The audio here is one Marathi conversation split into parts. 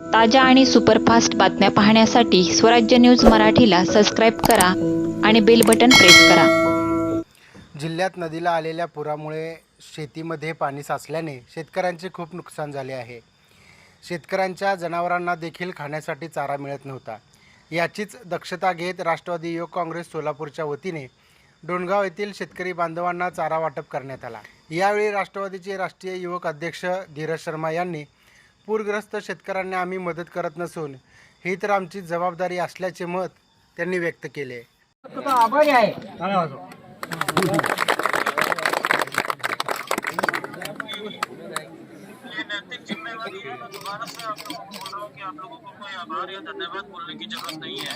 ताज्या आणि सुपरफास्ट बातम्या पाहण्यासाठी स्वराज्य न्यूज मराठीला सबस्क्राईब करा आणि बेल बटन प्रेस करा. जिल्ह्यात नदीला आलेल्या पुरामुळे शेतीमध्ये पाणी साचल्याने शेतकऱ्यांचे खूप नुकसान झाले आहे. शेतकऱ्यांच्या जनावरांना देखील खाण्यासाठी चारा मिळत नव्हता. याचीच दक्षता घेत राष्ट्रवादी युवक काँग्रेस सोलापूरच्या वतीने डोणगाव येथील शेतकरी बांधवांना चारा वाटप करण्यात आला. यावेळी राष्ट्रवादीचे राष्ट्रीय युवक अध्यक्ष धीरज शर्मा यांनी पूरग्रस्त शेतकऱ्यांना आम्ही मदत करत नसून ही तर आमची जबाबदारी असल्याचे मत त्यांनी व्यक्त केले. आभारी आहे. ये नैतिक जिम्मेवारी है मैं दोबारा से आप लोगों को बोल रहा हूँ कि आप लोगों को कोई आभार या धन्यवाद बोलने की जरूरत नहीं है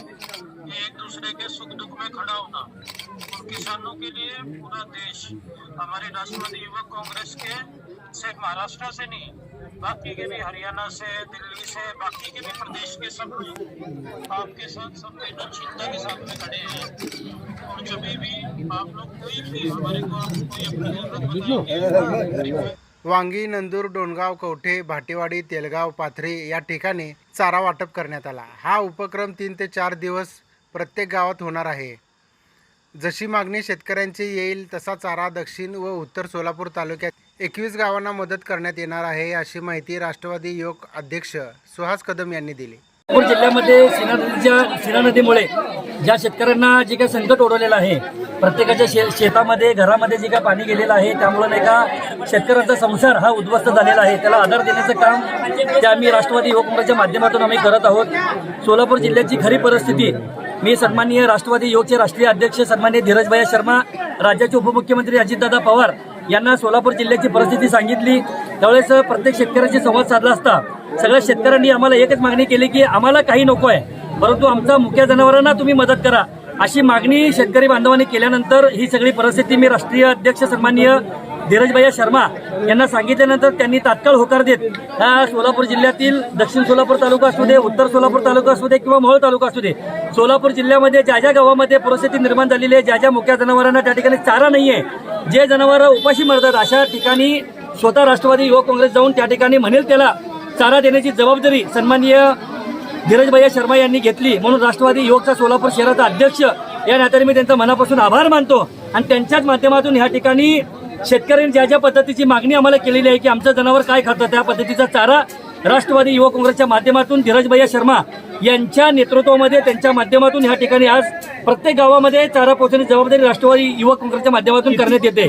ये एक दूसरे के सुख दुख में खड़ा होना और किसानों के लिए पूरा देश हमारे राष्ट्रवादी युवक कांग्रेस के सिर्फ महाराष्ट्र से नहीं बाकी के भी हरियाणा से दिल्ली से बाकी के भी प्रदेश के सब लोग आपके साथ सब चिंता के साथ में खड़े हैं। और जब भी आप लोग कोई भी हमारे को कोई अपनी वांगी नंदूर डोणगाव कवठे भाटेवाडी तेलगाव पाथरे या ठिकाणी चारा वाटप करण्यात आला. हा उपक्रम तीन ते चार दिवस प्रत्येक गावात होणार आहे. जशी मागणी शेतकऱ्यांची येईल तसा चारा दक्षिण व उत्तर सोलापूर तालुक्यात एकवीस गावांना मदत करण्यात येणार आहे अशी माहिती राष्ट्रवादी योग अध्यक्ष सुहास कदम यांनी दिली. नागपूर जिल्ह्यामध्ये सीना नदीच्या सीना नदीमुळे ज्या शेतकऱ्यांना जे काही संकट ओढवलेलं आहे प्रत्येकाच्या शे शेतामध्ये घरामध्ये जे काही पाणी गेलेलं आहे त्यामुळे नाही का शेतकऱ्यांचा संसार हा उद्ध्वस्त झालेला आहे. त्याला आधार देण्याचं काम ते आम्ही राष्ट्रवादी युवक माध्यमातून आम्ही करत आहोत. सोलापूर जिल्ह्याची खरी परिस्थिती मी सन्माननीय राष्ट्रवादी युवकचे राष्ट्रीय अध्यक्ष सन्माननीय धीरजभाई शर्मा राज्याचे उपमुख्यमंत्री अजितदादा पवार यांना सोलापूर जिल्ह्याची परिस्थिती सांगितली. त्यावेळेस प्रत्येक शेतकऱ्याशी संवाद साधला असता. सगळ्या शेतकऱ्यांनी आम्हाला एकच मागणी केली की आम्हाला काही नको आहे परंतु आमचा मुख्य जनावरांना तुम्ही मदत करा. अशी मागणी शेतकरी बांधवांनी केल्यानंतर ही सगळी परिस्थिती मी राष्ट्रीय अध्यक्ष सन्माननीय धीरजभाई शर्मा यांना सांगितल्यानंतर त्यांनी तात्काळ होकार देत हा सोलापूर जिल्ह्यातील दक्षिण सोलापूर तालुका असू दे उत्तर सोलापूर तालुका असू दे किंवा मोहोळ तालुका असू दे सोलापूर जिल्ह्यामध्ये ज्या ज्या गावामध्ये परिस्थिती निर्माण झालेली आहे ज्या ज्या मुख्या जनावरांना त्या ठिकाणी चारा नाही आहे जे जनावरं उपाशी मरतात अशा ठिकाणी स्वतः राष्ट्रवादी युवक काँग्रेस जाऊन त्या ठिकाणी म्हणेल त्याला चारा देण्याची जबाबदारी सन्माननीय धीरजभाई शर्मा यांनी घेतली. म्हणून राष्ट्रवादी युवकचा सोलापूर शहराचा अध्यक्ष या नात्याने मी त्यांचा मनापासून आभार मानतो आणि त्यांच्याच माध्यमातून ह्या ठिकाणी शेतकऱ्यांनी ज्या ज्या पद्धतीची मागणी आम्हाला केलेली आहे की आमचं जनावर काय खातं त्या पद्धतीचा चारा राष्ट्रवादी युवक काँग्रेसच्या माध्यमातून धीरजभाई शर्मा यांच्या नेतृत्वामध्ये त्यांच्या माध्यमातून ह्या ठिकाणी आज प्रत्येक गावामध्ये चारा पोहोचण्याची जबाबदारी राष्ट्रवादी युवक काँग्रेसच्या माध्यमातून करण्यात येते.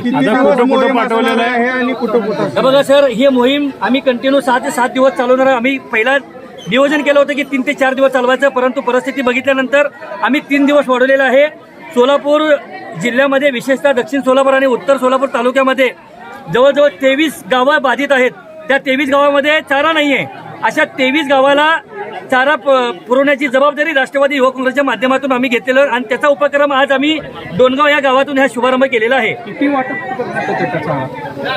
हे बघा सर ही मोहीम आम्ही कंटिन्यू सहा ते सात दिवस चालवणार आहे. आम्ही पहिला नियोजन केलं होतं की तीन ते चार दिवस चालवायचं परंतु परिस्थिती बघितल्यानंतर आम्ही तीन दिवस वाढवलेलं आहे. सोलापूर जिल्ह्यामध्ये विशेषतः दक्षिण सोलापूर आणि उत्तर सोलापूर तालुक्यामध्ये जवळजवळ तेवीस गावं बाधित आहेत. त्या तेवीस गावामध्ये चारा नाही आहे अशा तेवीस गावाला चारा पुरवण्याची जबाबदारी राष्ट्रवादी युवक काँग्रेसच्या माध्यमातून आम्ही घेतलेलं आहे आणि त्याचा उपक्रम आज आम्ही डोनगाव या गावातून हा शुभारंभ केलेला आहे.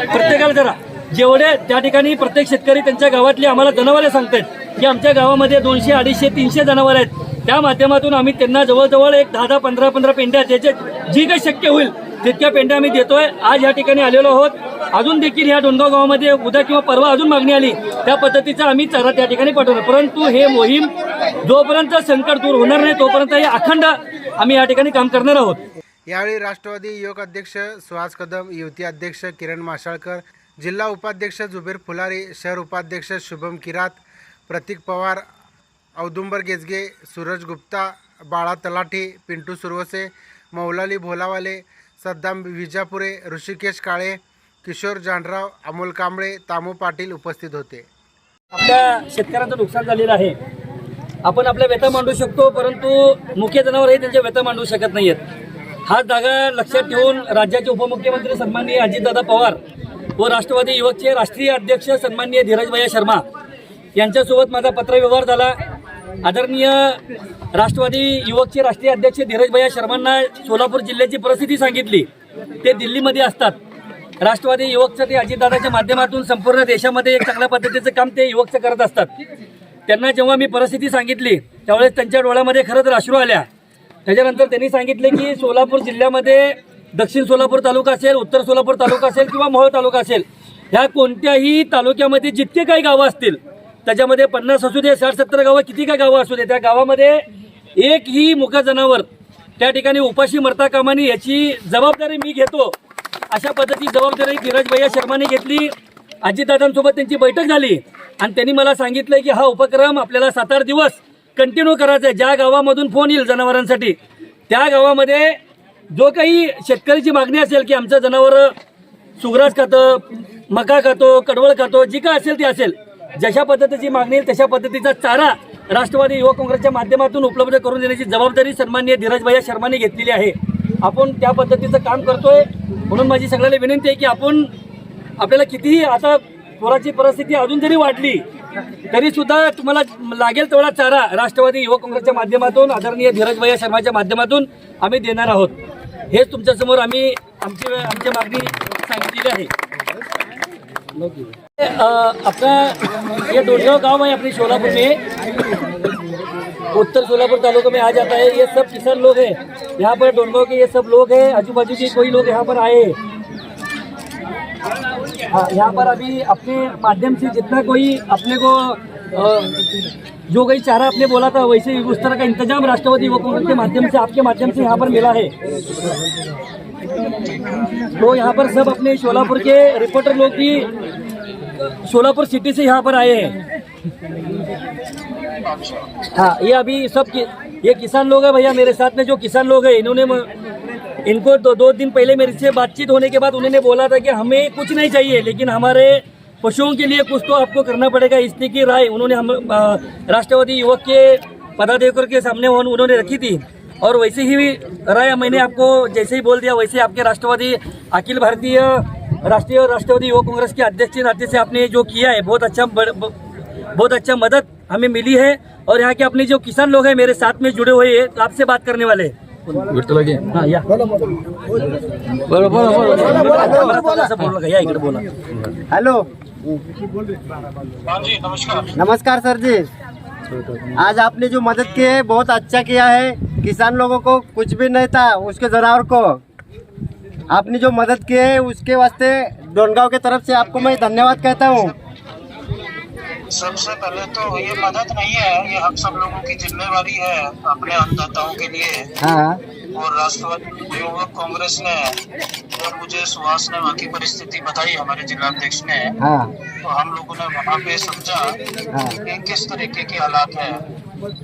प्रत्येकाला जरा जेवढे त्या ठिकाणी प्रत्येक शेतकरी त्यांच्या गावातली आम्हाला जनावरे सांगतात की आमच्या गावामध्ये दोनशे अडीचशे तीनशे जनावर आहेत. त्या माध्यमातून आम्ही त्यांना जवळजवळ एक दहा दहा पंधरा पंधरा पेंड्या ज्याचे जी काही शक्य होईल तितक्या पेंड्या आम्ही देतोय. आज या ठिकाणी आलेलो आहोत. अजून देखील या डोंगराव गावामध्ये उद्या किंवा परवा अजून मागणी आली. त्या पद्धतीचा आम्ही चारा त्या ठिकाणी पाठवणार. परंतु हे मोहीम जोपर्यंत संकट दूर होणार नाही तोपर्यंत हे अखंड आम्ही या ठिकाणी काम करणार आहोत. यावेळी राष्ट्रवादी युवक अध्यक्ष सुहास कदम युवती अध्यक्ष किरण माशाळकर जिल्हा उपाध्यक्ष जुबेर फुलारी शहर उपाध्यक्ष शुभम किरात प्रतीक पवार औदुंबर गेजगे सूरज गुप्ता बाळा तलाठी पिंटू सुरवसे मौलाली भोलावाले सद्दाम विजापुरे ऋषिकेश काळे किशोर जानराव अमोल कांबळे तामू पाटील उपस्थित होते. आपल्या शेतकऱ्यांचं नुकसान झालेलं आहे. आपण आपल्या व्यथा मांडू शकतो परंतु मुख्य जनावर हे त्यांच्या व्यथा मांडू शकत नाहीयेत. हा जागा लक्षात ठेवून राज्याचे उपमुख्यमंत्री सन्माननीय अजितदादा पवार व राष्ट्रवादी युवकचे राष्ट्रीय अध्यक्ष सन्माननीय धीरजभाई शर्मा यांच्यासोबत माझा पत्रव्यवहार झाला. आदरणीय राष्ट्रवादी युवकचे राष्ट्रीय अध्यक्ष धीरजभाई शर्मांना सोलापूर जिल्ह्याची परिस्थिती सांगितली. ते दिल्लीमध्ये असतात. राष्ट्रवादी युवकचं ते अजितदादाच्या माध्यमातून संपूर्ण देशामध्ये एक चांगल्या पद्धतीचं काम ते युवकचं करत असतात. त्यांना जेव्हा मी परिस्थिती सांगितली त्यावेळेस त्यांच्या डोळ्यामध्ये खरं तर अश्रू आल्या. त्याच्यानंतर त्यांनी सांगितले की सोलापूर जिल्ह्यामध्ये दक्षिण सोलापूर तालुका असेल उत्तर सोलापूर तालुका असेल किंवा मोहोळ तालुका असेल ह्या कोणत्याही तालुक्यामध्ये जितके काही गावं असतील त्याच्यामध्ये पन्नास असू दे साठ सत्तर गावं किती काय गावं असू दे त्या गावामध्ये एकही मुका जनावर त्या ठिकाणी उपाशी मरता कामानी याची जबाबदारी मी घेतो. अशा पद्धतीची जबाबदारी धीरज भैया शर्माने घेतली. अजितदादांसोबत त्यांची बैठक झाली. आणि त्यांनी मला सांगितलं की हा उपक्रम आपल्याला सात आठ दिवस कंटिन्यू करायचा आहे ज्या गावामधून फोन येईल जनावरांसाठी त्या गावामध्ये जो काही शेतकऱ्याची मागणी असेल की आमचं जनावर सुग्रास खातं मका खातो कडवळ खातो जी काय असेल ती असेल. जशा पद्धतीची मागणी येईल तशा पद्धतीचा चारा राष्ट्रवादी युवक काँग्रेसच्या माध्यमातून उपलब्ध करून देण्याची जबाबदारी सन्माननीय धीरजभैया शर्माने घेतलेली आहे. आपण त्या पद्धतीचं काम करतोय. म्हणून माझी सगळ्याला विनंती आहे की आपण आपल्याला कितीही आता पुराची परिस्थिती अजून जरी वाढली तरी सुद्धा तुम्हाला लागेल तेवढा चारा राष्ट्रवादी युवक काँग्रेसच्या माध्यमातून आदरणीय धीरजभैया शर्माच्या माध्यमातून आम्ही देणार आहोत. हेच तुमच्यासमोर आम्ही आमची आमची मागणी सांगितलेली आहे. अपना ये डोडगांव गाँव है अपने शोलापुर में। उत्तर सोलापुर तालुका में आ जाता है। ये सब किसान लोग हैं। यहाँ पर डोडगांव के ये सब लोग हैं। आजू बाजू के कोई लोग यहाँ पर आए। हैं। यहाँ पर अभी अपने माध्यम से जितना कोई अपने को जो कोई चारा आपने बोला था, वैसे उस तरह का इंतज़ाम युवक कांग्रेस के माध्यम से, आपके माध्यम से यहाँ पर मिला है। तो यहाँ पर सब अपने शोलापुर के रिपोर्टर लोग भी सोलापुर सिटी से यहाँ पर आए हैं। हाँ ये अभी सब कि, ये किसान लोग हैं भैया मेरे साथ में जो किसान लोग हैं इन्होंने म- इनको दो दो दिन पहले मेरे से बातचीत होने के बाद उन्होंने बोला था कि हमें कुछ नहीं चाहिए लेकिन हमारे पशुओं के लिए कुछ तो आपको करना पड़ेगा इसलिए की राय उन्होंने हम राष्ट्रवादी युवक के पदाधिकारियों के सामने उन्होंने रखी थी। और वैसे ही राय मैंने आपको जैसे ही बोल दिया वैसे आपके राष्ट्रवादी अखिल भारतीय राष्ट्रीय राष्ट्रवादी युवा कांग्रेस के अध्यक्ष के नाते से आपने जो किया है बहुत अच्छा बड़- ब- बहुत अच्छा मदद हमें मिली है और यहाँ के अपने जो किसान लोग हैं मेरे साथ में जुड़े हुए हैं तो आपसे बात करने वाले हैं। हाँ, हेलो। हाँ नमस्कार। नमस्कार सर जी। आज आपने जो मदद की है बहुत अच्छा किया है। किसान लोगों को कुछ भी नहीं था उसके जानवर को। आपने जो मदद की है उसके वास्ते डोनगांव की तरफ़ से आपको मैं धन्यवाद कहता हूँ। सबसे पहले तो ये मदद नहीं है ये हम सब लोगों की जिम्मेवारी है अपने अन्नदाताओं के लिए। हाँ। और राष्ट्रवादी युवक कांग्रेस ने और मुझे सुहास ने वहाँ की परिस्थिति बताई हमारे जिलाध्यक्ष ने हाँ। तो हम लोगों ने वहाँ पे समझा हाँ। कि किस तरीके के हालात है।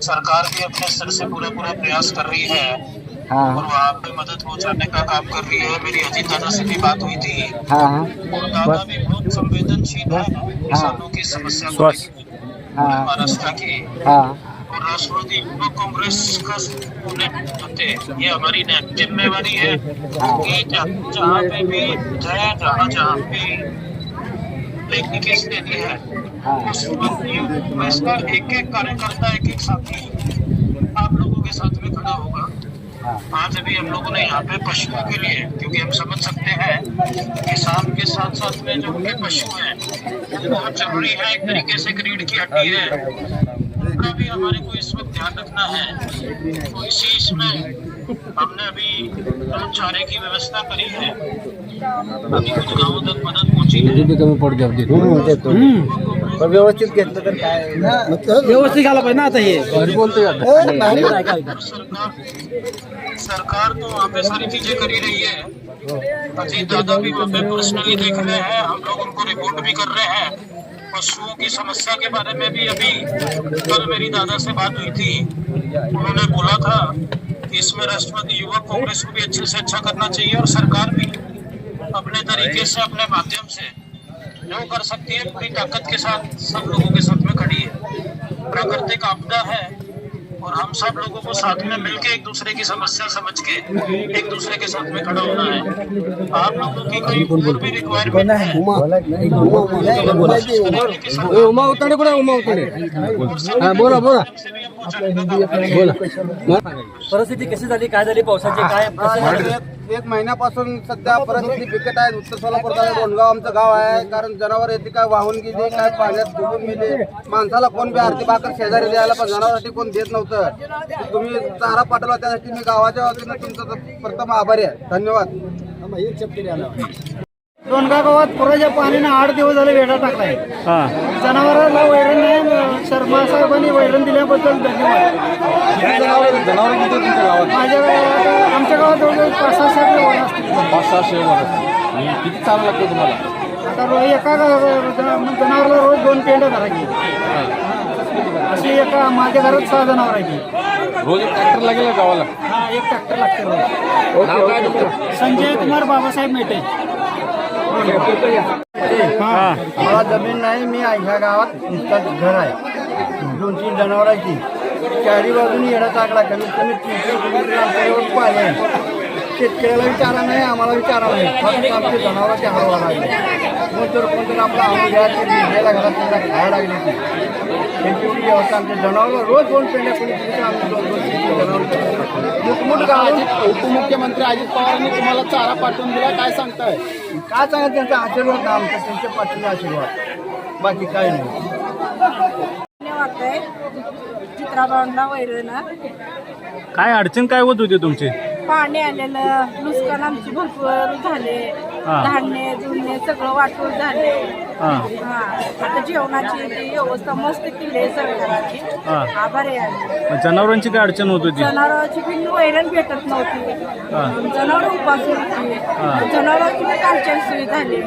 सरकार भी अपने स्तर से पूरा पूरा प्रयास कर रही है। और हाँ वहाँ पे मदद पहुँचाने का काम कर रही है। मेरी अजीत दादा से भी बात हुई थी। हाँ हाँ। और दादा भी बहुत संवेदनशील है। किसानों की समस्या को हाँ। महाराष्ट्र की। हाँ। और राष्ट्रवादी युवक कांग्रेस का होते ये हमारी जिम्मेवारी है कि जहाँ पे भी जाए जहाँ जहाँ लेखनी केस देनी है। हाँ। उस वक्त एक एक कार्यकर्ता एक एक साथी आप लोगों के साथ में खड़ा होगा। हाँ आज अभी हम लोगों ने यहाँ पे पशुओं के लिए क्योंकि हम समझ सकते हैं किसान के साथ साथ में जो उनके पशु हैं वो बहुत ज़रूरी है एक तरीके से रीढ़ की हड्डी है। उनका भी हमारे को इस वक्त ध्यान रखना है। तो इसी इसमें हमने अभी चारे की व्यवस्था करी है। अभी कुछ गाँव तक मदद पहुँची है। पण व्यवस्थित घेतलं तर काय व्यवस्थित आला पाहिजे ना आता हे ऐका. सरकार सरकार तो वहाँ पे सारी चीज़ें करी रही है। अजीत दादा भी वहाँ पे पर्सनली देख रहे हैं। हम लोग उनको रिपोर्ट भी कर रहे हैं। पशुओं की समस्या के बारे में भी अभी कल मेरी दादा से बात हुई थी। उन्होंने बोला था कि इसमें राष्ट्रवादी युवक कांग्रेस को भी अच्छे से अच्छा करना चाहिए और सरकार भी अपने तरीके से अपने माध्यम से जो कर सकती है पूरी ताकत के साथ सब लोगों के साथ में खड़ी है। प्राकृतिक आपदा है और हम सब लोगों को साथ में मिलके एक दूसरे की समस्या समझ के एक दूसरे के साथ में खड़ा होना है। आप लोगों की कोई और भी रिक्वायरमेंट है? उमा। उतारे उमा उतारे। बोला बोला। परिस्थिती कशी झाली? काय झाली? पावसाची काय? एक महिन्यापासून सध्या परिस्थिती बिकट आहे उत्तर सोलापूर तालुका रोणगाव आमचं गाव आहे. कारण जनावर येते काय वाहून गेली काय पाण्यात डुबून गेले. माणसाला कोण बी आरती भाकर शेजारी द्यायला पण जनावरांसाठी कोण देत नव्हतं. तुम्ही चारा पाठवला त्यासाठी मी गावाच्या वतीनं तुमचं प्रथम आभारी आहे. धन्यवाद. दोनगा गावात पुराच्या पाण्याने आठ दिवस झाले वेढा टाकलाय. हां. जनावरांना वैरण नाही शर्मा साहेबांनी वैरण दिल्याबद्दल धन्यवाद. माझ्या गावात आमच्या गावात जवळजवळ पाच सहा सात वैरण असतील. पाच सहाशे किती चालू लागतं तुम्हाला? आता रोज एका गा- जनावराला रोज दोन पेंड धरायची. अशी एका माझ्या घरात सहा जनावर आहे ती रोज एक ट्रॅक्टर लागेल का गावाला? हा एक ट्रॅक्टर लागते रोज. संजय कुमार बाबासाहेब मेटे. मला जमीन नाही मी ह्या गावात नुसतं घर आहे. दोन तीन जनावरांची चारी बाजून येणं टाकला कमीत कमी तीनशे किलोमीटर अंतरावर पाणी आहे. शेतकऱ्याला विचारा नाही आम्हाला विचारा नाही. फक्त आमचे जनावरांचे हवा लागले. कोणतर कोणतर आपला आम्ही घरात घ्यायला घरात त्यांना खायला लागली ती. त्यांची एवढी व्यवस्था आमच्या जनावरला रोज दोन पेंड्या कोणी तिथे आम्ही दोन दोन तीन जनावर मुठमुठ गाव उपमुख्यमंत्री अजित पवारांनी तुम्हाला चारा पाठवून दिला काय सांगताय? काय सांगा त्यांचा आशीर्वाद आमचा? त्यांच्या पाठीचा आशीर्वाद. बाकी काय नाही. धन्यवाद आहे चित्राबांना वैरण. काय अडचण काय होत होती तुमची? पाणी आलेलं नुकसान आमची भरपूर झाले. धान्य जुन्य सगळं वाटून झाले. हां. हा. आता जेवणाची ती व्यवस्था मस्त केली आहे सरकारची. आभार आहे. आम्ही. जनावरांची काय अडचण होत होती? जनावरांची पण वैरण भेटत नव्हती. जनावर उपास होती. जनावरांची पण कालच्या सोयी झाली.